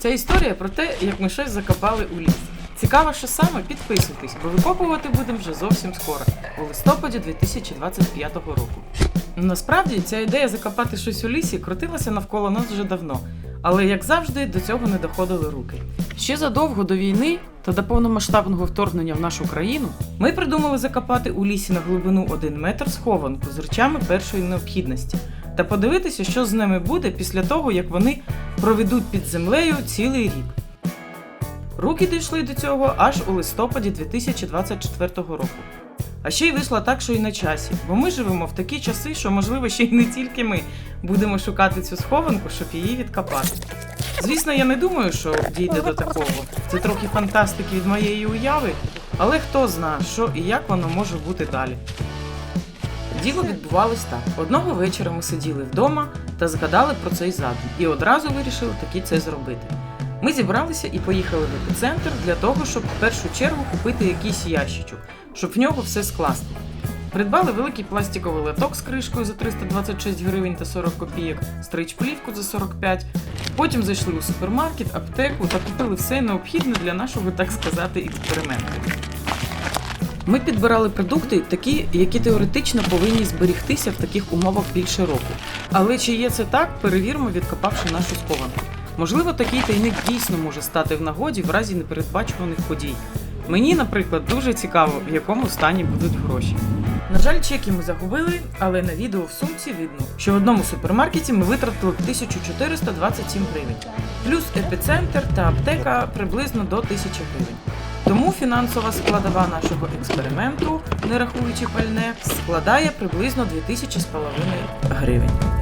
Ця історія про те, як ми щось закопали у ліс. Цікаво, що саме підписуйтесь, бо викопувати будемо вже зовсім скоро, у листопаді 2025 року. Насправді ця ідея закопати щось у лісі крутилася навколо нас вже давно, але як завжди до цього не доходили руки. Ще задовго до війни та до повномасштабного вторгнення в нашу країну ми придумали закопати у лісі на глибину 1 метр схованку з речами першої необхідності та подивитися, що з ними буде після того, як вони проведуть під землею цілий рік. Руки дійшли до цього аж у листопаді 2024 року. А ще й вийшло так, що і на часі, бо ми живемо в такі часи, що, можливо, ще й не тільки ми будемо шукати цю схованку, щоб її відкопати. Звісно, я не думаю, що дійде до такого. Це трохи фантастики від моєї уяви, але хто знає, що і як воно може бути далі. Діло відбувалось так. Одного вечора ми сиділи вдома та згадали про цей задум і одразу вирішили таки це зробити. Ми зібралися і поїхали в епіцентр для того, щоб в першу чергу купити якийсь ящичок, щоб в нього все скласти. Придбали великий пластиковий лоток з кришкою за 326 гривень та 40 копійок, стрич-плівку за 45. Потім зайшли у супермаркет, аптеку та купили все необхідне для нашого, так сказати, експерименту. Ми підбирали продукти, такі, які теоретично повинні зберігтися в таких умовах більше року. Але чи є це так, перевіримо, відкопавши нашу схованку. Можливо, такий тайник дійсно може стати в нагоді в разі непередбачуваних подій. Мені, наприклад, дуже цікаво, в якому стані будуть гроші. На жаль, чеки ми загубили, але на відео в сумці видно, що в одному супермаркеті ми витратили 1427 гривень, плюс епіцентр та аптека приблизно до 1000 гривень. Тому фінансова складова нашого експерименту, не рахуючи пальне, складає приблизно 2000 з половиною гривень.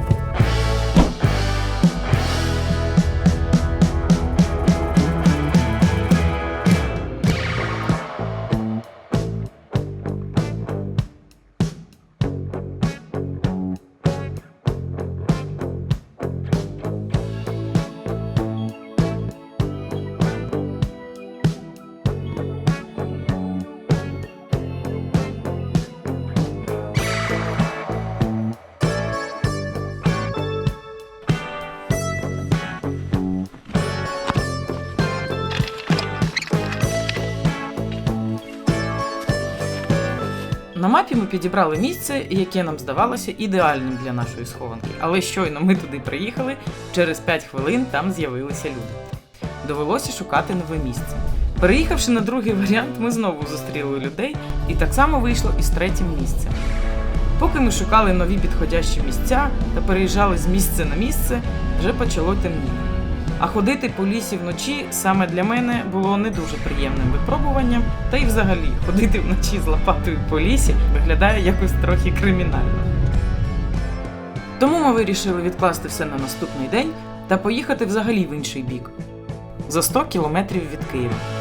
На мапі ми підібрали місце, яке нам здавалося ідеальним для нашої схованки. Але щойно ми туди приїхали, через 5 хвилин там з'явилися люди. Довелося шукати нове місце. Переїхавши на другий варіант, ми знову зустріли людей і так само вийшло із третім місцем. Поки ми шукали нові підходящі місця та переїжджали з місця на місце, вже почало темніти. А ходити по лісі вночі саме для мене було не дуже приємним випробуванням, та й взагалі ходити вночі з лопатою по лісі виглядає якось трохи кримінально. Тому ми вирішили відкласти все на наступний день та поїхати взагалі в інший бік за 100 кілометрів від Києва.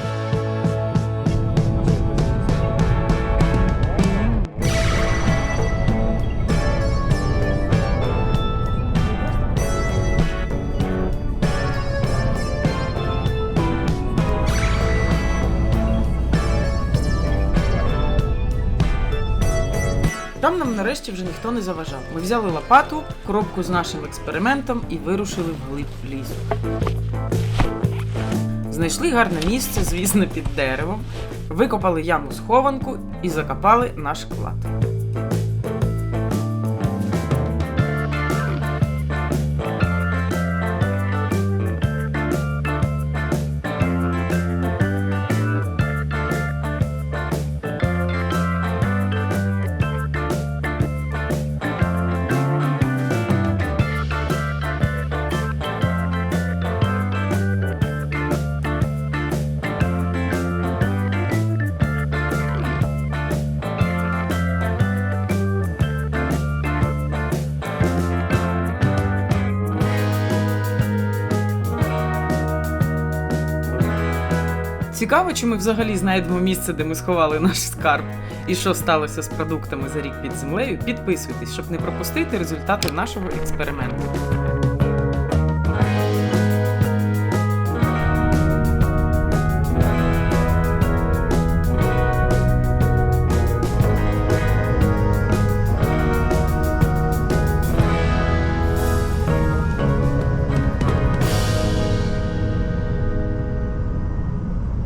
Там нам нарешті вже ніхто не заважав. Ми взяли лопату, коробку з нашим експериментом і вирушили вглиб лісу. Знайшли гарне місце, звісно, під деревом, викопали яму схованку і закопали наш клад. Цікаво, чи ми взагалі знайдемо місце, де ми сховали наш скарб, і що сталося з продуктами за рік під землею. Підписуйтесь, щоб не пропустити результати нашого експерименту.